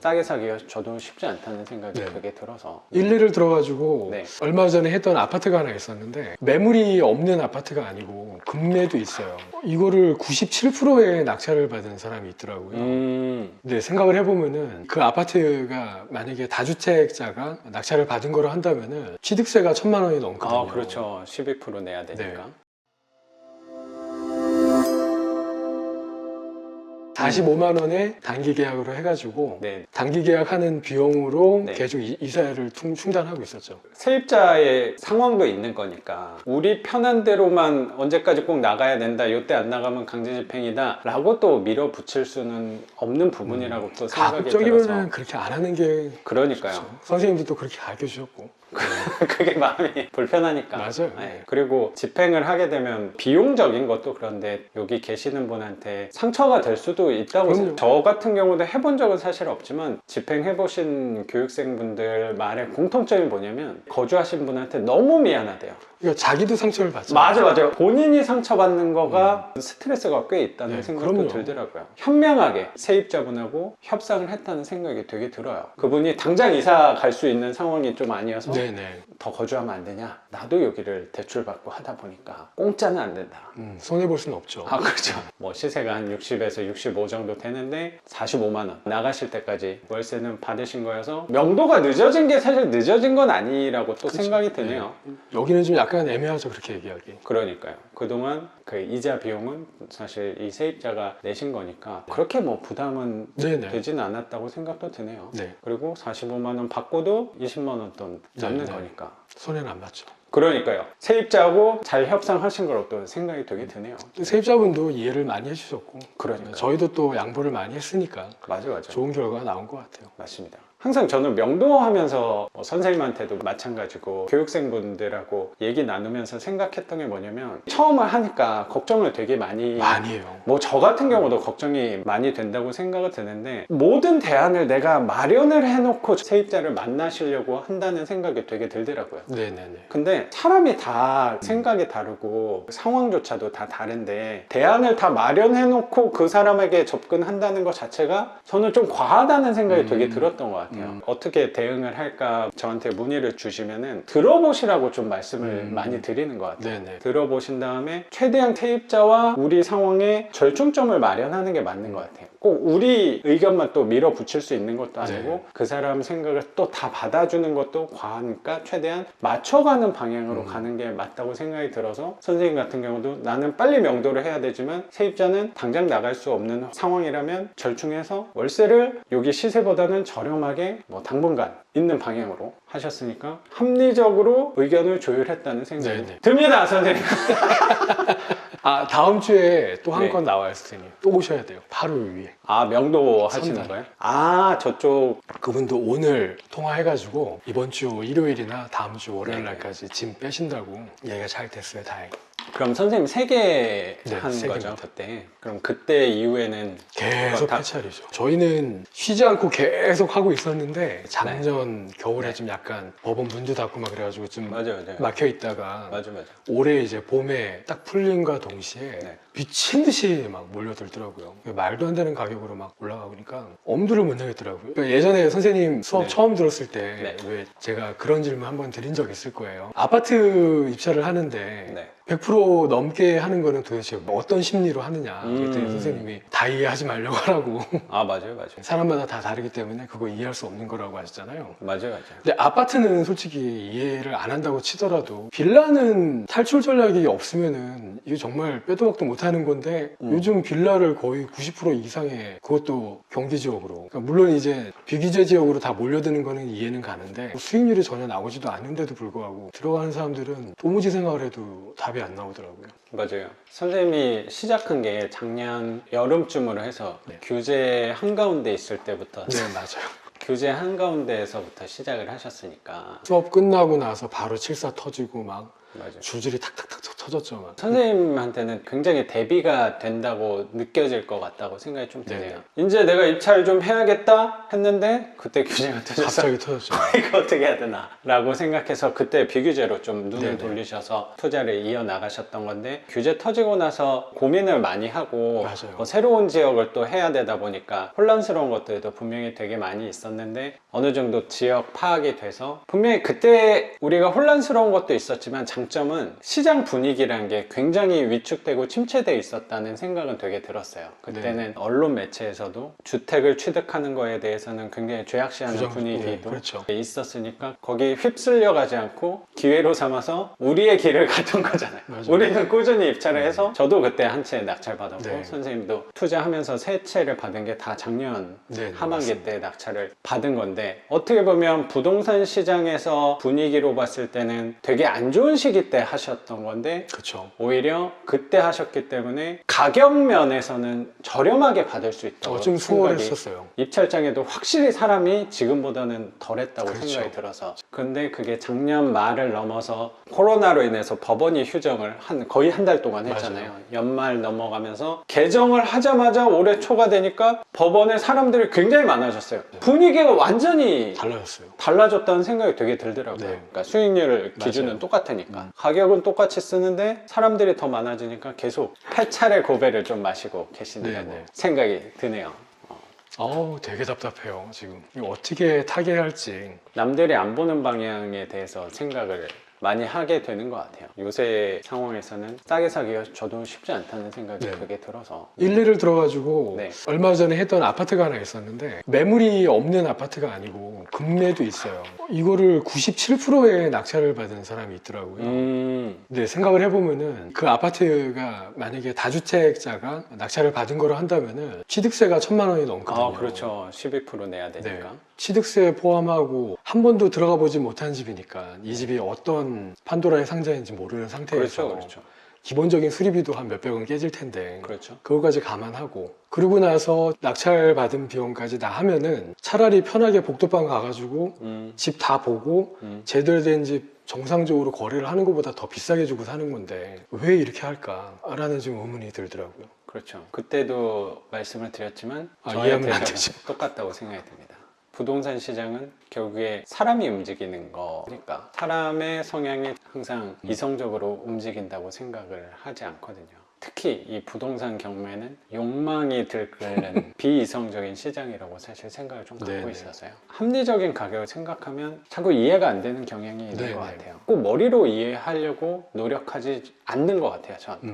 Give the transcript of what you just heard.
싸게 사기가 저도 쉽지 않다는 생각이 네. 크게 들어서 일례를 들어가지고 네. 얼마 전에 했던 아파트가 하나 있었는데 매물이 없는 아파트가 아니고 급매도 있어요. 이거를 97%의 낙찰을 받은 사람이 있더라고요. 음, 근데 생각을 해보면은 그 아파트가 만약에 다주택자가 낙찰을 받은 거로 한다면은 취득세가 천만 원이 넘거든요. 아 그렇죠 12% 내야 되니까 45만 원에 단기 계약으로 해가지고 네 단기 계약하는 비용으로 네. 계속 이- 이사를 충- 충당하고 있었죠. 세입자의 상황도 있는 거니까 우리 편한 대로만 언제까지 꼭 나가야 된다 요때 안 나가면 강제집행이다 라고 또 밀어붙일 수는 없는 부분이라고 또 생각이 들어서 가급적이면 그렇게 안 하는 게 그러니까요 그렇죠. 선생님도 또 그렇게 가르쳐 주셨고 그게 마음이 불편하니까. 맞아요. 네. 그리고 집행을 하게 되면 비용적인 것도 그런데 여기 계시는 분한테 상처가 될 수도 있다고 그럼요. 생각- 저 같은 경우도 해본 적은 사실 없지만 집행해 보신 교육생분들 말의 공통점이 뭐냐면 거주하신 분한테 너무 미안하대요. 그러니까 자기도 상처를 받죠. 맞아 맞아요. 본인이 상처받는 거가 스트레스가 꽤 있다는 네, 생각도 그럼요. 들더라고요. 현명하게 세입자분하고 협상을 했다는 생각이 되게 들어요. 그분이 당장 이사 갈 수 있는 상황이 좀 아니어서 네 네. 더 거주하면 안 되냐? 나도 여기를 대출받고 하다 보니까 공짜는 안 된다. 음, 손해 볼 수는 없죠. 아 그렇죠. 뭐 시세가 한 60에서 65 정도 되는데 45만 원 나가실 때까지 월세는 받으신 거여서 명도가 늦어진 게 사실 늦어진 건 아니라고 또 그쵸. 생각이 드네요. 여기는 좀 약간 애매하죠 그렇게 얘기하기. 그러니까요. 그동안 그 이자 비용은 사실 이 세입자가 내신 거니까 그렇게 뭐 부담은 네네. 되지는 않았다고 생각도 드네요. 네. 그리고 45만 원 받고도 20만 원 돈 남는 네, 네. 거니까. 손해는 안 봤죠. 그러니까요. 세입자하고 잘 협상하신 거로 또 생각이 되게 드네요. 세입자분도 이해를 많이 해주셨고 그러니까. 저희도 또 양보를 많이 했으니까 맞아 맞아. 좋은 결과가 나온 것 같아요. 맞습니다. 항상 저는 명도하면서 뭐 선생님한테도 마찬가지고 교육생분들하고 얘기 나누면서 생각했던 게 뭐냐면 처음을 하니까 걱정을 되게 많이 많이 해요. 뭐 저 같은 경우도 걱정이 많이 된다고 생각이 드는데 모든 대안을 내가 마련을 해놓고 세입자를 만나시려고 한다는 생각이 되게 들더라고요. 네네네. 근데 사람이 다 생각이 다르고 상황조차도 다 다른데 대안을 다 마련해놓고 그 사람에게 접근한다는 것 자체가 저는 좀 과하다는 생각이 음. 되게 들었던 것 같아요. 음. 어떻게 대응을 할까 저한테 문의를 주시면은 들어보시라고 좀 말씀을 음. 많이 드리는 것 같아요. 네네. 들어보신 다음에 최대한 세입자와 우리 상황에 절충점을 마련하는 게 맞는 것 같아요. 꼭 우리 의견만 또 밀어붙일 수 있는 것도 아니고 네. 그 사람 생각을 또 다 받아주는 것도 과하니까 최대한 맞춰가는 방향으로 음. 가는 게 맞다고 생각이 들어서 선생님 같은 경우도 나는 빨리 명도를 해야 되지만 세입자는 당장 나갈 수 없는 상황이라면 절충해서 월세를 여기 시세보다는 저렴하게 뭐 당분간 있는 방향으로 하셨으니까 합리적으로 의견을 조율했다는 생각이 네네. 듭니다 선생님 아 다음 주에 또 한 네. 건 나와요 선생님. 또 오셔야 돼요. 8월 위에. 아 명도 하시는 선달. 거예요? 아 저쪽 그분도 오늘 통화해가지고 이번 주 일요일이나 다음 주 월요일. 날까지 짐 빼신다고 얘기가 잘 됐어요. 다행. 그럼 선생님 세 개 네, 한 세 거죠 개입니다. 그때 그럼 그때 이후에는 계속 다- 폐찰이죠. 저희는 쉬지 않고 계속 하고 있었는데 작년 겨울에 네. 좀 약간 법원 문도 닫고 막 그래가지고 좀 맞아요 맞아요 막혀 있다가 맞아 맞아 올해 이제 봄에 딱 풀림과 동시에 네. 미친 듯이 막 몰려들더라고요. 말도 안 되는 가격으로 막 올라가니까 엄두를 못 내겠더라고요. 그러니까 예전에 선생님 수업 네. 처음 들었을 때 네. 왜 제가 그런 질문 한번 드린 적 있을 거예요. 아파트 입찰을 하는데 네. 100% 넘게 하는 거는 도대체 어떤 심리로 하느냐. 그랬더니 음. 선생님이 다 이해하지 말려고 하라고. 아 맞아요 맞아요 사람마다 다 다르기 때문에 그거 이해할 수 없는 거라고 하셨잖아요. 맞아요 맞아요 근데 아파트는 솔직히 이해를 안 한다고 치더라도 빌라는 탈출 전략이 없으면은 이게 정말 빼도 박도 못 하는 건데 음. 요즘 빌라를 거의 90% 이상의 그것도 경기 지역으로 그러니까 물론 이제 비규제 지역으로 다 몰려드는 거는 이해는 가는데 수익률이 전혀 나오지도 않는데도 불구하고 들어가는 사람들은 도무지 생각을 해도 답이 안 나오더라고요. 맞아요 선생님이 시작한 게 작년 여름쯤으로 해서 네. 규제 한가운데 있을 때부터 네 맞아요. 규제 한가운데에서부터 시작을 하셨으니까 수업 끝나고 나서 바로 칠사 터지고 막 맞아요. 줄줄이 탁탁탁 터졌죠. 막. 선생님한테는 굉장히 대비가 된다고 느껴질 것 같다고 생각이 좀 드네요. 이제 내가 입찰 좀 해야겠다 했는데 그때 규제가 터져서 갑자기 터졌죠. 이거 어떻게 해야 되나 라고 생각해서 그때 비규제로 좀 눈을 네네. 돌리셔서 투자를 이어나가셨던 건데 규제 터지고 나서 고민을 많이 하고. 뭐 새로운 지역을 또 해야 되다 보니까 혼란스러운 것들도 분명히 되게 많이 있었는데 어느 정도 지역 파악이 돼서 분명히 그때 우리가 혼란스러운 것도 있었지만 장 점은 시장 분위기라는 게 굉장히 위축되고 침체돼 있었다는 생각은 되게 들었어요. 그때는 언론 매체에서도 주택을 취득하는 거에 대해서는 굉장히 죄악시하는 부정- 분위기도 네, 그렇죠. 있었으니까 거기 휩쓸려 가지 않고 기회로 삼아서 우리의 길을 갔던 거잖아요. 맞아요. 우리는 꾸준히 입찰을 해서 저도 그때 한 채 낙찰 받았고 네. 선생님도 투자하면서 세 채를 받은 게 다 작년 네, 네, 하반기 맞습니다. 때 낙찰을 받은 건데 어떻게 보면 부동산 시장에서 분위기로 봤을 때는 되게 안 좋은 시기 때 하셨던 건데 그렇죠. 오히려 그때 하셨기 때문에 가격 면에서는 저렴하게 받을 수 있다고 어, 좀 생각이 수월했었어요. 입찰장에도 확실히 사람이 지금보다는 덜했다고 그렇죠. 생각이 들어서 근데 그게 작년 말을 넘어서 코로나로 인해서 법원이 휴정을 한 거의 한 달 동안 했잖아요 맞아요. 연말 넘어가면서 개정을 하자마자 올해 초가 되니까 법원에 사람들이 굉장히 많아졌어요 네. 분위기가 완전히 달라졌어요. 달라졌다는 생각이 되게 들더라고요 네. 그러니까 수익률 기준은 맞아요. 똑같으니까 음. 가격은 똑같이 쓰는데 사람들이 더 많아지니까 계속 폐차례 고배를 좀 마시고 계시느라고 네, 네. 생각이 드네요 어우, 되게 답답해요, 지금. 이거 어떻게 타개할지. 남들이 안 보는 방향에 대해서 생각을 많이 하게 되는 것 같아요. 요새 상황에서는 싸게 사기가 저도 쉽지 않다는 생각이 네. 되게 들어서 일례를 들어가지고 네. 얼마 전에 했던 아파트가 하나 있었는데 매물이 없는 아파트가 아니고 금매도 있어요. 이거를 97%의 낙찰을 받은 사람이 있더라고요. 음, 근데 생각을 해보면은 그 아파트가 만약에 다주택자가 낙찰을 받은 거로 한다면은 취득세가 천만 원이 넘거든요. 아 그렇죠. 12% 내야 네. 되니까. 취득세 포함하고 한 번도 들어가 보지 못한 집이니까 이 집이 어떤 판도라의 상자인지 모르는 상태에서 그렇죠, 그렇죠, 기본적인 수리비도 한 몇백은 깨질 텐데 그렇죠. 그거까지 감안하고 그러고 나서 낙찰 받은 비용까지 다 하면은 차라리 편하게 복도방 가가지고 음, 집 다 보고 음. 제대로 된 집 정상적으로 거래를 하는 것보다 더 비싸게 주고 사는 건데 왜 이렇게 할까라는 좀 의문이 들더라고요. 그렇죠. 그때도 말씀을 드렸지만 아, 이해하면 안 되죠. 똑같다고 생각이 듭니다. 부동산 시장은 결국에 사람이 움직이는 거니까 사람의 성향이 항상 음. 이성적으로 움직인다고 생각을 하지 않거든요. 특히 이 부동산 경매는 욕망이 들끓는 비이성적인 시장이라고 사실 생각을 좀 갖고 네네. 있어서요. 합리적인 가격을 생각하면 자꾸 이해가 안 되는 경향이 있는 네네. 것 같아요. 꼭 머리로 이해하려고 노력하지 않는 것 같아요. 전.